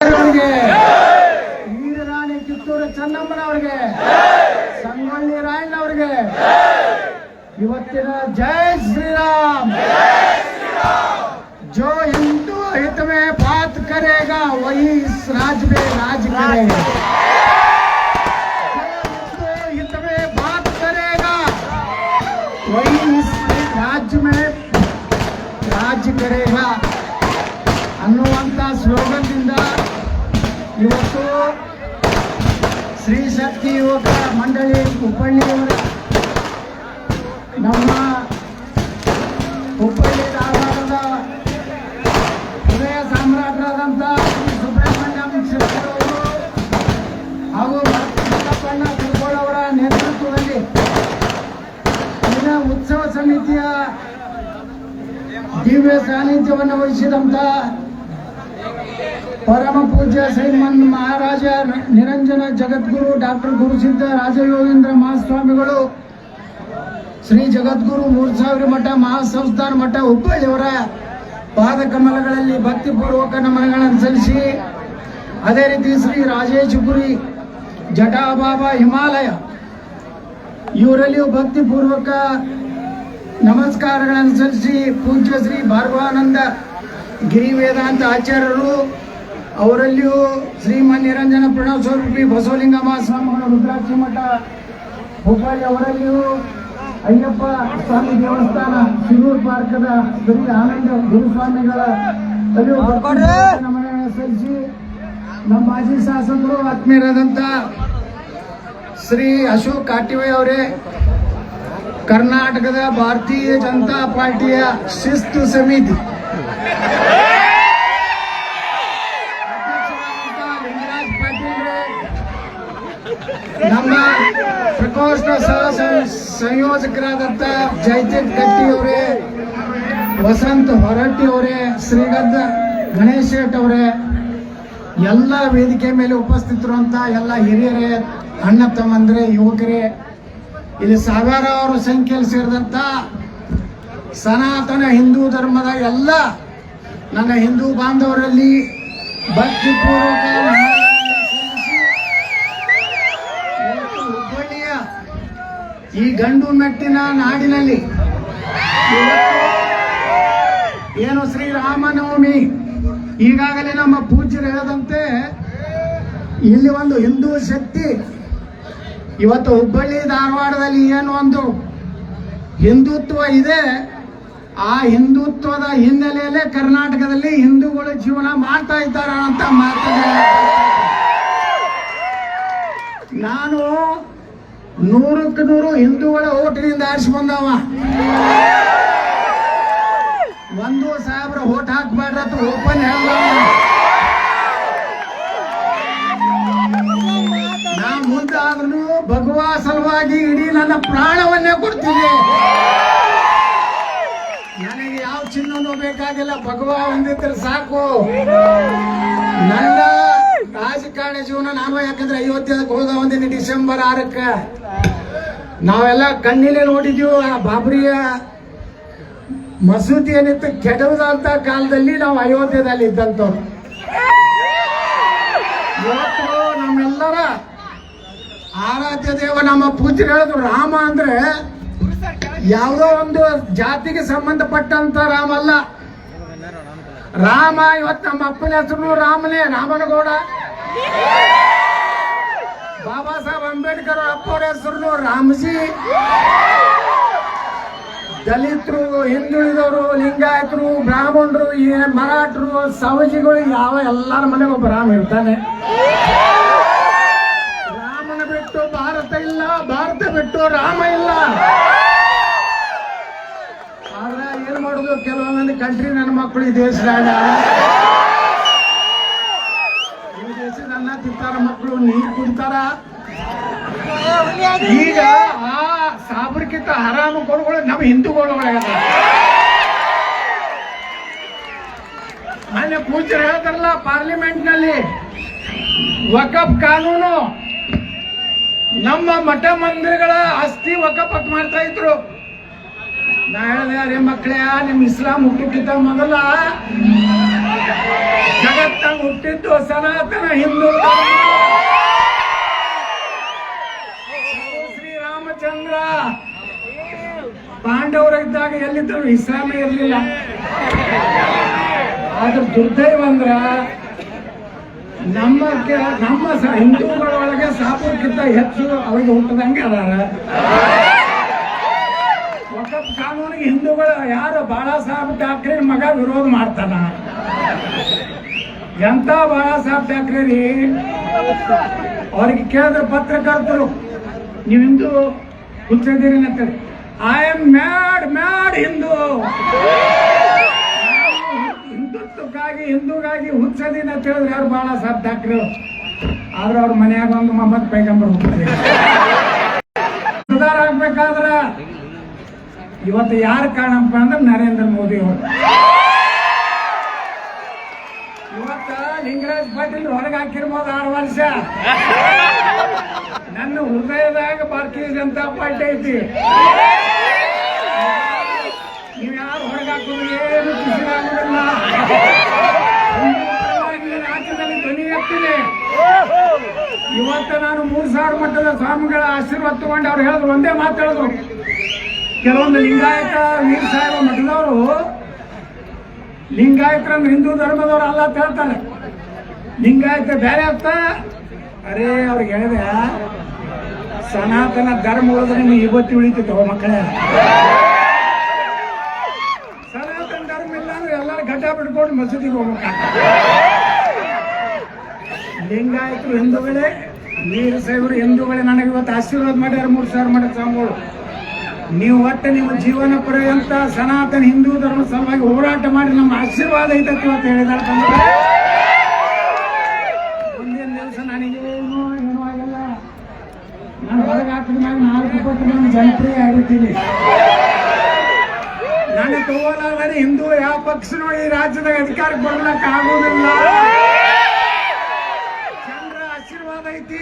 ಅವರಿಗೆ ವೀರರಾಣಿ ಕಿತ್ತೂರು ಚೆನ್ನಮ್ಮನವರಿಗೆ ಸಂಗೊಳ್ಳಿ ರಾಯಣ್ಣ ಅವರಿಗೆ ಇವತ್ತಿನ ಜೈ ಶ್ರೀರಾಮ್ जो हिंदू हित में बात करेगा वही इस राज्य में राज करेगा जो हिंदू हित में बात करेगा वही इस राज्य में ರಾಜ್ಯ ಕರೆಗ ಅನ್ನುವಂಥ ಸ್ಲೋಗನ್ನಿಂದ ಇವತ್ತು ಶ್ರೀ ಶಕ್ತಿ ಯುವಕ ಮಂಡಳಿ ಹುಬ್ಬಳ್ಳಿಯವರ ನಮ್ಮ ಹುಬ್ಬಳ್ಳಿ ಧಾರವಾಡದ ಹೃದಯ ಸಾಮ್ರಾಟರಾದಂಥ ಶ್ರೀ ಸುಬ್ರಹ್ಮಣ್ಯಂ ಶಿವರವರು ಹಾಗೂ ಚಿಕ್ಕಪ್ಪಣ್ಣ ನೇತೃತ್ವದಲ್ಲಿ ಇಲ್ಲಿನ ಉತ್ಸವ ಸಮಿತಿಯ ದಿವ್ಯ ಸಾನ್ನಿಧ್ಯವನ್ನು ವಹಿಸಿದಂತ ಪರಮ ಪೂಜ್ಯ ಶ್ರೀಮನ್ ಮಹಾರಾಜ ನಿರಂಜನ ಜಗದ್ಗುರು ಡಾಕ್ಟರ್ ಗುರುಸಿದ್ಧ ರಾಜಯೋಗೇಂದ್ರ ಮಹಾಸ್ವಾಮಿಗಳು, ಶ್ರೀ ಜಗದ್ಗುರು ಮೂರು ಸಾವಿರ ಮಠ ಮಹಾಸಂಸ್ಥಾನ ಮಠ ಹುಬ್ಬಳ್ಳಿಯವರ ಪಾದಕಮಲಗಳಲ್ಲಿ ಭಕ್ತಿಪೂರ್ವಕ ನಮನಗಳನ್ನು ಸಲ್ಲಿಸಿ, ಅದೇ ರೀತಿ ಶ್ರೀ ರಾಜೇಶ್ ಜಟಾ ಜಟಾಬಾಬಾ ಹಿಮಾಲಯ, ಇವರಲ್ಲಿಯೂ ಭಕ್ತಿಪೂರ್ವಕ ನಮಸ್ಕಾರಗಳನ್ನು ಸಲ್ಲಿಸಿ, ಪೂಜ್ಯ ಶ್ರೀ ಭಾರ್ವಾನಂದ ಗಿರಿ ವೇದಾಂತ ಆಚಾರ್ಯರು ಅವರಲ್ಲಿಯೂ ಶ್ರೀಮನ್ ನಿರಂಜನ ಪ್ರಣವ್ ಸ್ವರೂಪಿ ಬಸವಲಿಂಗಮ್ಮ ಸ್ವಾಮಿಗಳು ರುದ್ರಾಕ್ಷಿ ಮಠ ಹುಬ್ಬಳ್ಳಿ ಅವರಲ್ಲಿಯೂ ಅಯ್ಯಪ್ಪ ಸ್ವಾಮಿ ದೇವಸ್ಥಾನ ಶಿರೂರ್ ಪಾರ್ಕದ ಶ್ರೀ ಆನಂದ ಗುರುಸ್ವಾಮಿಗಳ ನಮನಗಳನ್ನು ಸಲ್ಲಿಸಿ ನಮ್ಮ ಮಾಜಿ ಶಾಸಕರು ಆತ್ಮೀಯರಾದಂಥ ಶ್ರೀ ಅಶೋಕ್ ಕಾಟಿವೈ ಅವರೇ ಕರ್ನಾಟಕದ ಭಾರತೀಯ ಜನತಾ ಪಾರ್ಟಿಯ ಶಿಸ್ತು ಸಮಿತಿ. ನಮ್ಮ ಪ್ರಕೋಷ್ಠ ಸಹ ಸಂಯೋಜಕರಾದಂಥ ಅವರೇ ವಸಂತ್ ಹೊರಟ್ಟಿ ಅವರೇ ಶ್ರೀಗಂಧ ಗಣೇಶ್ ಶೇಟ್ ಅವರೇ, ಎಲ್ಲ ವೇದಿಕೆ ಮೇಲೆ ಉಪಸ್ಥಿತರುವಂತ ಎಲ್ಲ ಹಿರಿಯರೇ, ಅಣ್ಣ ತಮ್ಮಂದ್ರೆ, ಯುವಕರೇ, ಇಲ್ಲಿ ಸಾವಿರಾರು ಸಂಖ್ಯೆಯಲ್ಲಿ ಸೇರಿದಂತ ಸನಾತನ ಹಿಂದೂ ಧರ್ಮದ ಎಲ್ಲ ನನ್ನ ಹಿಂದೂ ಬಾಂಧವರಲ್ಲಿ ಭಕ್ತಿಪೂರ್ವಕ ನಮನಗಳನ್ನು ಸಲ್ಲಿಸಿ ಇವತ್ತು ಹುಬ್ಬಳ್ಳಿಯ ಈ ಗಂಡು ಮೆಟ್ಟಿನ ನಾಡಿನಲ್ಲಿ ಏನು ಏನು ಶ್ರೀರಾಮನವಮಿ? ಈಗಾಗಲೇ ನಮ್ಮ ಪೂಜ್ಯರು ಹೇಳದಂತೆ, ಇಲ್ಲಿ ಒಂದು ಹಿಂದೂ ಶಕ್ತಿ, ಇವತ್ತು ಹುಬ್ಬಳ್ಳಿ ಧಾರವಾಡದಲ್ಲಿ ಏನು ಒಂದು ಹಿಂದುತ್ವ ಇದೆ, ಆ ಹಿಂದುತ್ವದ ಹಿನ್ನೆಲೆಯಲ್ಲೇ ಕರ್ನಾಟಕದಲ್ಲಿ ಹಿಂದೂಗಳು ಜೀವನ ಮಾಡ್ತಾ ಇದ್ದಾರೆ ಅಂತ ಮಾತಾಡ ನಾನು ನೂರಕ್ಕೆ ನೂರು ಹಿಂದೂಗಳ ಓಟಿನಿಂದ ಆರಿಸಿ ಬಂದವ. ಒಂದು ಸಾವಿರ ಓಟ್ ಹಾಕ್ಬೇಡ್ರ ಓಪನ್ ಹೇಳ ನಾ ಮುಂದಾದ್ರೂ ಭಗವಾ ಸಲುವಾಗಿ ಇಡೀ ನನ್ನ ಪ್ರಾಣವನ್ನೇ ಕೊಡ್ತೀನಿ. ನನಗೆ ಯಾವ ಚಿನ್ನನೂ ಬೇಕಾಗಿಲ್ಲ. ಭಗವಾ ಒಂದಿದ್ರೆ ಸಾಕು. ನನ್ನ ರಾಜಕಾರಣ ಜೀವನ ನಾನು ಯಾಕಂದ್ರೆ ಅಯೋಧ್ಯಕ್ಕೆ ಹೋದ ಒಂದಿನ ಡಿಸೆಂಬರ್ ಆರಕ್ಕ. ನಾವೆಲ್ಲ ಕಣ್ಣಿಲೆ ನೋಡಿದೀವಿ ಆ ಬಾಬ್ರಿಯ ಮಸೂದಿ ಏನಿತ್ತು ಕೆಡವದಂತ ಕಾಲದಲ್ಲಿ ನಾವು ಅಯೋಧ್ಯದಲ್ಲಿ ಇದ್ದಂಥವ್ರು. ಇವತ್ತು ನಮ್ಮೆಲ್ಲರ ಆರಾಧ್ಯ ದೇವ ನಮ್ಮ ಪೂಜೆ ಹೇಳಿದ್ರು, ರಾಮ ಅಂದ್ರೆ ಯಾವುದೋ ಒಂದು ಜಾತಿಗೆ ಸಂಬಂಧಪಟ್ಟಂತ ರಾಮ ಅಲ್ಲ ರಾಮ, ಇವತ್ತು ನಮ್ಮ ಅಪ್ಪನ ಹೆಸರು ರಾಮನೇ, ರಾಮನಗೌಡ. ಬಾಬಾ ಸಾಹೇಬ್ ಅಂಬೇಡ್ಕರ್ ಅಪ್ಪವ್ರ ಹೆಸರು ರಾಮಜಿ. ದಲಿತರು, ಹಿಂದುಳಿದವರು, ಲಿಂಗಾಯತರು, ಬ್ರಾಹ್ಮಣರು ಮರಾಠರು, ಸವಜಿಗಳು, ಯಾವ ಎಲ್ಲರ ಮನೆಗೆ ಒಬ್ಬ ರಾಮ ಇರ್ತಾನೆ. ರಾಮನ ಬಿಟ್ಟು ಭಾರತ ಇಲ್ಲ, ಭಾರತ ಬಿಟ್ಟು ರಾಮ ಇಲ್ಲ. ಆದ್ರೆ ಏನ್ ಮಾಡುದು? ಕೆಲವೊಂದು ಕಂಟ್ರಿ ನನ್ನ ಮಕ್ಕಳು ಈ ದೇಶದಾಗ ಈ ದೇಶದ ಅನ್ನ ಮಕ್ಕಳು ನೀರು ಈಗ ಆ ಸಾಬ್ರಕ್ಕಿಂತ ಹರಾಮ ಕೊಡುಗಳು ನಮ್ಮ ಹಿಂದೂಗಳು ಮೊನ್ನೆ ಪೂಜ್ಯರು ಹೇಳ್ತಾರಲ್ಲ ಪಾರ್ಲಿಮೆಂಟ್ನಲ್ಲಿ ವಕಫ್ ಕಾನೂನು. ನಮ್ಮ ಮಠ ಮಂದಿರಗಳ ಆಸ್ತಿ ವಕಫ್ ಮಾಡ್ತಾ ಇದ್ರು. ನಾ ಹೇಳಿದೆ, ಅರೆ ಮಕ್ಕಳೇ ನಿಮ್ ಇಸ್ಲಾಂ ಹುಟ್ಟಕ್ಕಿಂತ ಮೊದಲ ಜಗತ್ತಾಗ ಹುಟ್ಟಿದ್ದು ಸನಾತನ ಹಿಂದೂ ಶ್ರೀ ರಾಮಚಂದ್ರ. ಶ್ರೀರಾಮಚಂದ್ರ ಪಾಂಡವರಿದ್ದಾಗ ಎಲ್ಲಿದ್ದರು? ಇಸ್ಲಾಮೇ ಇರಲಿಲ್ಲ. ಆದ್ರೆ ದುರ್ದೈವ ಅಂದ್ರ ನಮ್ಮ ನಮ್ಮ ಹಿಂದೂಗಳೊಳಗೆ ಸಾಪುರ್ಕಿಂತ ಹೆಚ್ಚು ಅವ್ರಿಗೆ ಹುಟ್ಟದಂಗೆ ಅದಾರ. ಕಾನೂನಿಗೆ ಹಿಂದೂಗಳು ಯಾರು ಬಾಳಾ ಸಾಹೇಬ್ ಠಾಕ್ರೆ ಮಗ ವಿರೋಧ ಮಾಡ್ತಾನ. ಎಂತ ಬಾಳಾ ಸಾಹೇಬ್ ಠಾಕ್ರೆ ರೀ ಅವ್ರಿಗೆ ಕೇಳಿದ್ರೆ ಪತ್ರಕರ್ತರು, ನೀವು ಹಿಂದೂ ಹುಚ್ಚಿದ್ದೀರಿ ಅಂತೇಳಿ I am mad mad Hindu. ಹಿಂದುತ್ವಕ್ಕಾಗಿ, ಹಿಂದೂಗಾಗಿ ಹುಚ್ಚದಿನ ಅಂತ ಹೇಳಿದ್ರೆ ಯಾರು ಸಾಹೇಬ್ ಠಾಕ್ರೆ ಆದ್ರೆ ಅವ್ರ ಮನ್ಯಾಗ ಒಂದು ಮೊಹಮ್ಮದ್ ಪೈಗಂಬರ್ ಹೋಗ್ತಾರೆ ಸುಧಾರ ಆಗ್ಬೇಕಾದ್ರ ಇವತ್ತು ಯಾರು ಕಾರಣಪ್ಪ ಅಂದ್ರೆ ನರೇಂದ್ರ ಮೋದಿ ಅವರು. ಲಿಂಗರಾಜ್ ಪಾಟೀಲ್ ಹೊರಗೆ ಹಾಕಿರ್ಬೋದು ಆರು ವರ್ಷ. ನನ್ನ ಹೃದಯದಾಗ ಭಾರತೀಯ ಜನತಾ ಪಾರ್ಟಿ ಐತಿ. ನೀವು ಯಾರು ಹೊರಗೆ ಹಾಕೋದು ಏನು ಖುಷಿ ಆಗುದಿಲ್ಲ. ರಾಜ್ಯದಲ್ಲಿ ಧ್ವನಿ ಎತ್ತಿದೆ. ಇವತ್ತು ನಾನು ಮೂರು ಸಾವಿರ ಮಟ್ಟದ ಸ್ವಾಮಿಗಳ ಆಶೀರ್ವಾದ ತಗೊಂಡು ಅವ್ರು ಹೇಳಿದ್ರು ಒಂದೇ ಮಾತು ಹೇಳಿದ್ರು ಕೆಲವೊಂದು ಲಿಂಗಾಯತ ವೀರ ಸಾಹೇಬ ಮಠದವರು, ಲಿಂಗಾಯತರಂದ್ರೆ ಹಿಂದೂ ಧರ್ಮದವರು ಅಲ್ಲ ಅಂತ ಹೇಳ್ತಾರೆ. ಲಿಂಗಾಯತ ಬೇರೆ ಅರ್ಥ ಅರೇ, ಅವ್ರಿಗೆ ಹೇಳಿದೆ, ಸನಾತನ ಧರ್ಮ ಉಳಿದ್ರೆ ನೀವು ಇವತ್ತು ಉಳಿತಿತ್ತು ಮಕ್ಕಳೇ. ಸನಾತನ ಧರ್ಮ ಇಲ್ಲ ಅಂದ್ರೆ ಎಲ್ಲರೂ ಘಟ ಬಿಟ್ಕೊಂಡು ಮಸೀದಿಗೆ ಹೋಗ್ಬೇಕ. ಲಿಂಗಾಯತರು ಹಿಂದೂಗಳೇ, ನೀರು ಸೈವರು ಹಿಂದೂಗಳೇ ನನಗೆ ಇವತ್ತು ಆಶೀರ್ವಾದ ಮಾಡ್ಯಾರ ಮೂರು ಸಾವಿರ ಮಾಡ್ಯಾರ ಸ್ವಾಮಿಗಳು. ನೀವು ಒಟ್ಟು ನಿಮ್ಮ ಜೀವನ ಪರ್ಯಂತ ಸನಾತನ ಹಿಂದೂ ಧರ್ಮ ಸಲುವಾಗಿ ಹೋರಾಟ ಮಾಡಿ, ನಮ್ಮ ಆಶೀರ್ವಾದ ಐತತಿ ಅಂತ ಹೇಳಿದಾರೆ ಮುಂದಿನ ದಿವಸ ನನಗೇನು ಏನೂ ಆಗಲ್ಲ. ನಾನು ಹೊರಗೆ ಜನಪ್ರಿಯ ಆಗಿರ್ತೀನಿ. ನಾನು ಹಿಂದೂ ಯಾವ ಪಕ್ಷನೂ ಈ ರಾಜ್ಯದಾಗ ಅಧಿಕಾರಕ್ಕೆ ಬರ್ಲಕ್ಕ ಆಗೋದಿಲ್ಲ ಚಂದ್ರ ಆಶೀರ್ವಾದ ಐತಿ.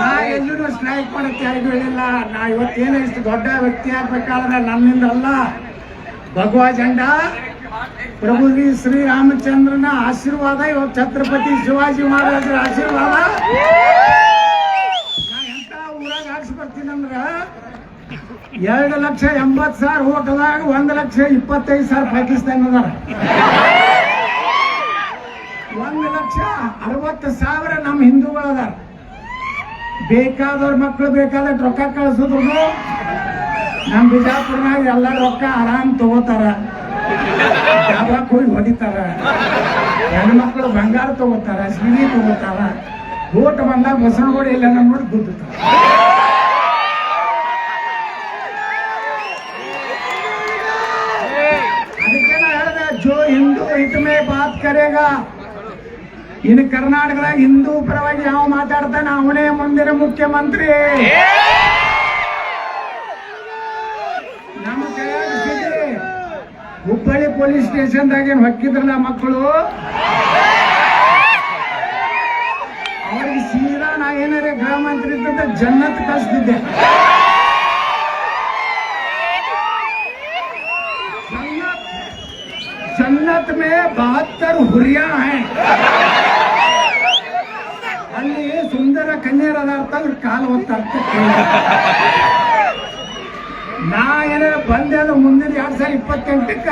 ನಾ ಎಲ್ಲೂ ಸ್ಟ್ರೈಕ್ ಮಾಡಕ್ಕೆ ಯಾರಿಗೂ ಹೇಳಿಲ್ಲ. ನಾ ಇವತ್ತೇನು ಇಷ್ಟು ದೊಡ್ಡ ವ್ಯಕ್ತಿ ಆಗ್ಬೇಕಾದ್ರೆ ನನ್ನಿಂದ ಅಲ್ಲ. ಭಗವಾ ಜಂಡ. ಪ್ರಭು ಶ್ರೀ ಶ್ರೀರಾಮಚಂದ್ರನ ಆಶೀರ್ವಾದ, ಇವಾಗ ಛತ್ರಪತಿ ಶಿವಾಜಿ ಮಹಾರಾಜರ ಆಶೀರ್ವಾದ. ಎಂತ ಊರಾಗ ಹಾಕ್ಸಿ ಬರ್ತೀನಂದ್ರ ಎರಡು ಲಕ್ಷ ಎಂಬತ್ತು ಸಾವಿರ ಓಟದಾಗ ಒಂದು ಲಕ್ಷ ಇಪ್ಪತ್ತೈದು ಸಾವಿರ ಪಾಕಿಸ್ತಾನ ಅದಾರ. ಒಂದು ಲಕ್ಷ ಅರವತ್ತು ಸಾವಿರ ನಮ್ಮ ಹಿಂದೂಗಳು ಅದಾರ. ಬೇಕಾದವ್ರ ಮಕ್ಕಳು ಬೇಕಾದಷ್ಟು ರೊಕ್ಕ ಕಳಿಸಿದ್ರು ನಮ್ಮ ಬಿಜಾಪುರ್ನಾಗ ಎಲ್ಲ ರೊಕ್ಕ ಆರಾಮ್ ತಗೋತಾರ. ಡಾಬಾಕ್ ಹೋಗಿ ಹೊಡಿತಾರ ಹೆಣ್ಮಕ್ಳು ಬಂಗಾರ ತಗೋತಾರ ಸಿಡಿ ತಗೋತಾರ. ಓಟ್ ಬಂದಾಗ ಕೂಡ ಇಲ್ಲ ನೋಡಿ ಗುದ್ದುತ್ತಾರ. ಹಿಂದೂ ಬಾತ್ ಕರೆಗ. ಇನ್ನು ಕರ್ನಾಟಕದಾಗ ಹಿಂದೂ ಪರವಾಗಿ ಯಾವ ಮಾತಾಡ್ತಾನೆ, ಅವನೇ ಮುಂದಿನ ಮುಖ್ಯಮಂತ್ರಿ. ಹುಬ್ಬಳ್ಳಿ ಪೊಲೀಸ್ ಸ್ಟೇಷನ್ದಾಗ ಏನ್ ಹೊಕ್ಕಿದ್ರಲ್ಲ ಮಕ್ಕಳು ಅವ್ರಿಗೆ ಸೀದಾ ನಾ ಏನಾರ ಗೃಹ ಮಂತ್ರಿ ಇದ್ದಂತ ಜನ್ನತ್ ಕಳಿಸ್ತಿದ್ದೆ जन्नत जन्नत में बहत्तर ಹುರಿಯಾ हैं ಅಲ್ಲಿ ಸುಂದರ ಕನ್ಯರ ಅರ್ಥ ಅವ್ರ ಕಾಲು ಹೊತ್ತ ಅರ್ಥ ನಾ ಏನಾರ ಬಂದೆ ಅದು ಮುಂದಿನ ಎರಡ್ ಸಾವಿರ ಇಪ್ಪತ್ತೆಂಟಕ್ಕ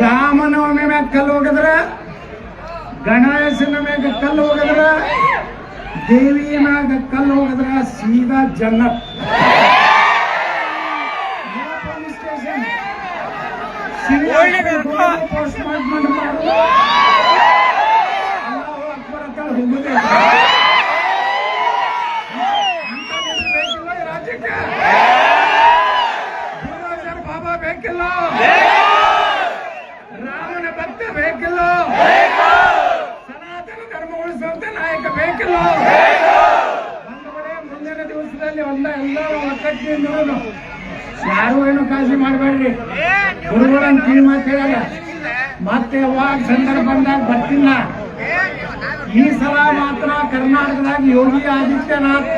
ರಾಮನವಮಿ ಮ್ಯಾಗ ಕಲ್ಲು ಹೋಗದ್ರ? ಗಣೇಶನ ಮ್ಯಾಗ ಕಲ್ಲು ಹೋಗದ್ರ? ದೇವಿ ಮ್ಯಾಗ ಕಲ್ಲು ಹೋಗದ್ರ? ಸೀದಾ ಜನ್ನತ್ ಪೋಸ್ಟ್ ಮಾರ್ಟಮ್ ಮಾಡು ದಿವಸದಲ್ಲಿ ಯಾರು ಏನು ಕಾಳಜಿ ಮಾಡಬೇಡ್ರಿ ಗುರುಗಳನ್ನ ಕೀಳ್ ಮಾತು ಹೇಳಲ್ಲ ಮತ್ತೆ ಯಾವಾಗ ಸಂದರ್ಭ ಬಂದಾಗ ಬರ್ತಿಲ್ಲ ಈ ಸಲ ಮಾತ್ರ ಕರ್ನಾಟಕದಾಗ ಯೋಗಿ ಆದಿತ್ಯನಾಥ್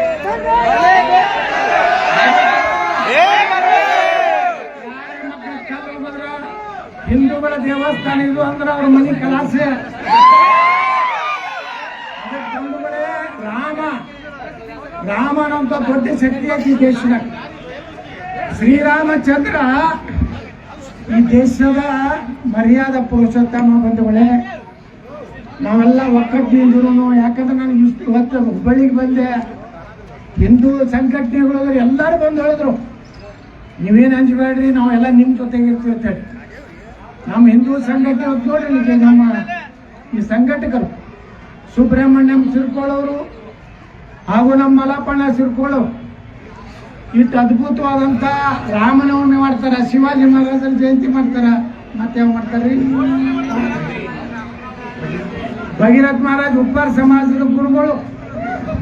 ಹಿಂದೂಗಳ ದೇವಸ್ಥಾನ ಇದು ಅಂದ್ರೆ ಅವ್ರ ಮನೆ ಕಲಾಸೆ. ರಾಮನಂತ ದೊಡ್ಡ ಶಕ್ತಿ ಐತಿ ಈ ದೇಶದಾಗ ಶ್ರೀರಾಮಚಂದ್ರ ಈ ದೇಶದ ಮರ್ಯಾದ ಪುರುಷೋತ್ತಮ ಬಂಧುಗಳೇ, ನಾವೆಲ್ಲ ಒಕ್ಕಟ್ಟಿನಿಂದ್ರು ಯಾಕಂದ್ರೆ ನಾನು ಇಷ್ಟು ಇವತ್ತು ಹುಬ್ಬಳ್ಳಿಗೆ ಬಂದೆ. ಹಿಂದೂ ಸಂಘಟನೆಗಳು ಎಲ್ಲರೂ ಬಂದು ಹೇಳಿದ್ರು, ನೀವೇನು ಅಂಜಬೇಡ್ರಿ, ನಾವೆಲ್ಲ ನಿಮ್ಮ ಜೊತೆಗೆ ಇರ್ತೀವಿ ಅಂತ ಹೇಳಿ. ನಮ್ಮ ಹಿಂದೂ ಸಂಘಟನೆ ನೋಡ್ರಿ ನಮ್ಮ ಈ ಸಂಘಟಕರು, ಸುಬ್ರಹ್ಮಣ್ಯಂ ಸಿರ್ಕೊಳ್ಳೋರು ಹಾಗೂ ನಮ್ಮ ಮಲಪಣ್ಣ ಸಿರ್ಕೋಳು. ಇಷ್ಟು ಅದ್ಭುತವಾದಂಥ ರಾಮನವಮಿ ಮಾಡ್ತಾರ, ಶಿವಾಜಿ ಮಹಾರಾಜರ ಜಯಂತಿ ಮಾಡ್ತಾರ. ಮತ್ತೆ ಯಾವ ಮಾಡ್ತಾರ್ರಿ ಭಗೀರಥ್ ಮಹಾರಾಜ್ ಉಪ್ಪಾರ ಸಮಾಜದ ಗುರುಗಳು.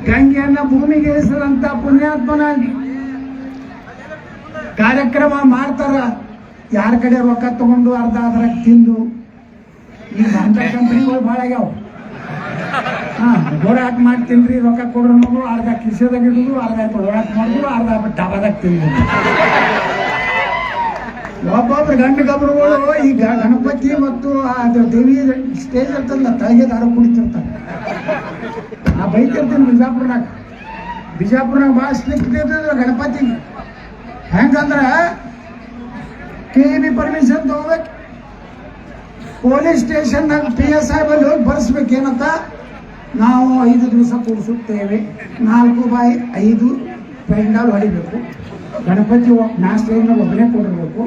ಗಂಗೆಯನ್ನ ಭೂಮಿಗೆ ಇಳಿಸಿದಂತ ಪುಣ್ಯಾತ್ಮನ ಕಾರ್ಯಕ್ರಮ ಮಾಡ್ತಾರ. ಯಾರ ಕಡೆ ರೊಕ್ಕ ತಗೊಂಡು ಅರ್ಧ ಅದ್ರಾಗ ತಿಂದು ಈಗ ಅಂತ ಕಂಪನಿಗಳು ಭಾಳ ಆಗ್ಯಾವ. ಹೋರಾಟ ಮಾಡ್ತೀನ್ರಿ ರೊಕ್ಕ ಕೊಡ್ರಿ ಅರ್ಧ ಕಿಸೆದಾಗ ಇಡುದು ಅರ್ಧ ಹೋರಾಟ ಮಾಡುದು ಅರ್ಧ ಡಾಬಾದಾಗ ತಿಂದ್ರು. ಒಬ್ಬೊಬ್ರು ಗಂಡು ಗಬ್ರುಗಳು ಈಗ ಗಣಪತಿ ಮತ್ತು ಆ ದೇವಿ ಸ್ಟೇಜ್ ಇರ್ತಲ್ಲ ತಳಗೆ ದಾರ ಕುಡಿತಿರ್ತಾರೆ ಆ ಬೈತಿರ್ತೀನಿ ಬಿಜಾಪುರ್ನಾಗ. ಬಿಜಾಪುರ್ನಾಗ ಭಾಳ ಸ್ಟ್ರಿಕ್ಟ್ ಇರ್ತದ ಗಣಪತಿ. ಹೆಂಗಂದ್ರೆ ಕೆ ಬಿ ಪರ್ಮಿಷನ್ ತಗೋಬೇಕು. ಪೊಲೀಸ್ ಸ್ಟೇಷನ್ನಾಗ ಪಿ ಎಸ್ ಐ ಬಲ್ಲಿ ಹೋಗಿ ಬರ್ಸ್ಬೇಕು ಏನಂತ. ನಾವು ಐದು ದಿವಸ ಕೂರಿಸುತ್ತೇವೆ. ನಾಲ್ಕು ಬೈ ಐದು ಪೆಂಡಾಲ್ ಹೊಡಿಬೇಕು. ಗಣಪತಿ ನಾಲ್ಕು ಒಬ್ಬನೇ ಕೊಡಬೇಕು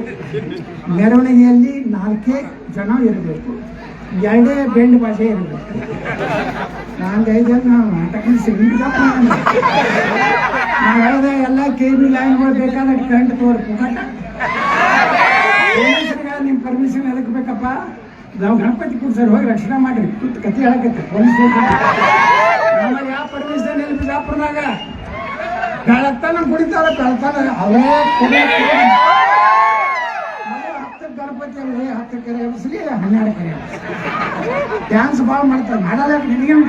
ಮೆರವಣಿಗೆಯಲ್ಲಿ ನಾಲ್ಕೇ ಜನ ಇರಬೇಕು. ಎರಡೇ ಬೆಂಡ್ ಭಾಷೆ ಇರಬೇಕು. ನಾನು ಐದು ಜನ ನಾಟಕ ಹೇಳಿದೆ ಎಲ್ಲ ಕೆ ಬಿ ಲೈನ್ಗಳು ಬೇಕಾದ್ರೆ ಕಂಡು ತೋರ್ಬೇಕು ನಿಮ್ಮ ಪರ್ಮಿಷನ್ ಎದಕ್ಕೆ ಬೇಕಪ್ಪ? ನಾವು ಗಣಪತಿ ಕೂಡ್ಸರ್ ಹೋಗಿ ರಕ್ಷಣೆ ಮಾಡ್ರಿ. ಕೂತ್ ಕತೆ ಹೇಳಕತ್ತೆ ಪೊಲೀಸ್ ನಮ್ಮಲ್ಲಿ ಯಾವ ಪರ್ಮಿಷನ್ ಎಲ್ಲಿ ಬಿಜಾಪುರನಾಗ? ಬೆಳತ್ತಾನ ಕುಡಿತಾರ ಬೆಳತ್ತಾನ ಅವೇ ಕುಡಿ ಹತ್ತು ಗಣಪತಿ ಅಲ್ಲೇ ಹತ್ತು ಕೆರೆ ಎಬ್ಸ್ಲಿ ಹನ್ನೆರಡು ಕೆರೆ ಡ್ಯಾನ್ಸ್ ಭಾಳ ಮಾಡ್ತಾರೆ. ಮಾಡಲ್ಲ, ನಿನಗೇನು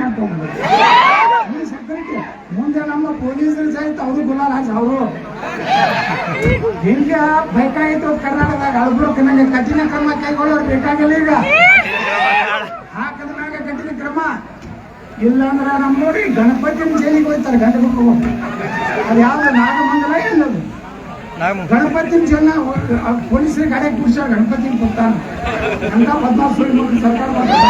ಸೆಕ್ಯೂರಿಟಿ ಮುಂದೆ ನಮ್ಮ ಪೊಲೀಸರು ಸಹಿತ ಅವರು ಗುಲಾಲ್ ಹಾಕಿ ಅವರು ಹಿಂಗೆ ಬೇಕಾಗಿತ್ತು ಕರ್ನಾಟಕದಾಗ ಅಳ್ಬಿಡೋಕೆ ನನಗೆ ಕಠಿಣ ಕ್ರಮ ಕೈಗೊಳ್ಳೋರು ಬೇಕಾಗಿಲ್ಲ ಈಗ. ಹಾಕದ್ರಾಗ ಕಠಿಣ ಕ್ರಮ. ಇಲ್ಲಾಂದ್ರೆ ನಮ್ಮ ನೋಡಿ ಗಣಪತಿನ ಜೈಲಿಗೆ ಹೋಗ್ತಾರೆ ಗಂಡ ಮಕ್ಕಳು ಅದು ಯಾವ್ದು ನಾಗಮಂಗಲ ಇಲ್ಲದು ಗಣಪತಿನ ಜನ ಪೊಲೀಸರಿಗೆ ಗಾಡಿ ಕೂಡ ಗಣಪತಿ ಕೊಡ್ತಾನೆ. ಅಂತ ಪದ್ಮಾಸ್ವಾಮಿ ಸರ್ಕಾರ ಮಾಡ್ತಾರೆ.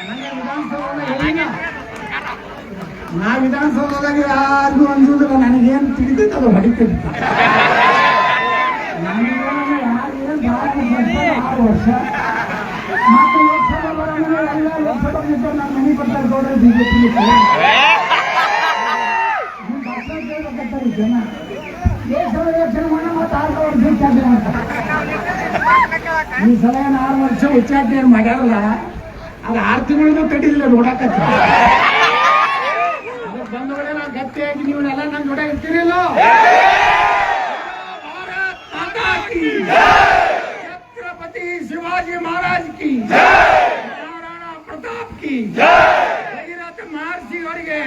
ನನಗೆ ವಿಧಾನಸೌಧದಾಗ ಹೇಳಿನ, ನಾ ವಿಧಾನಸೌಧದಾಗ ಯಾರಿಗೂ ಅಂಜುದಿಲ್ಲ ನನಗೇನು ತಿಳಿದಿತ್ತು ಅದು ಆರು ವರ್ಷ. ಈ ಸಲ ಏನು ಆರು ವರ್ಷ ಉಚ್ಚಾಟನೆ ಮಾಡ್ಯಾರಲ್ಲ, ಅದು ಆರು ತಿಂಗಳಿಗೂ ತಡಿಲಿಲ್ಲ ಗಟ್ಟಿಯಾಗಿ ನೀವೆಲ್ಲ ನನ್ನ ಜೊತೆ ಇರ್ತೀರಿಲ್ಲ ಭಾರತ್ ಛತ್ರಪತಿ ಶಿವಾಜಿ ಮಹಾರಾಜ್ ಕಿ ಮಹಾರಾಣಾ ಪ್ರತಾಪ್ ಕಿ ಭಗೀರಥ ಮಹರ್ಷಿ ಅವರಿಗೆ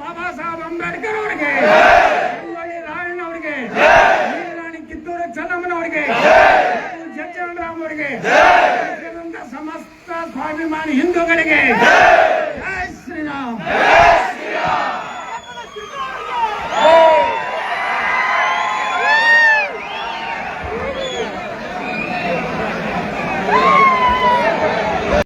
ಬಾಬಾ ಸಾಹೇಬ್ ಅಂಬೇಡ್ಕರ್ ಅವರಿಗೆ ರಾಯಣ್ಣ ಅವರಿಗೆ ರಾಣಿ ಕಿತ್ತೂರು ಚೆನ್ನಮ್ಮನವರಿಗೆ ಜಯಚಂದ್ರಾಮ್ ಅವರಿಗೆ ಸಮಸ್ತ ಸ್ವಾಭಿಮಾನಿ ಹಿಂದೂಗಳಿಗೆ ಶ್ರೀರಾಮ್.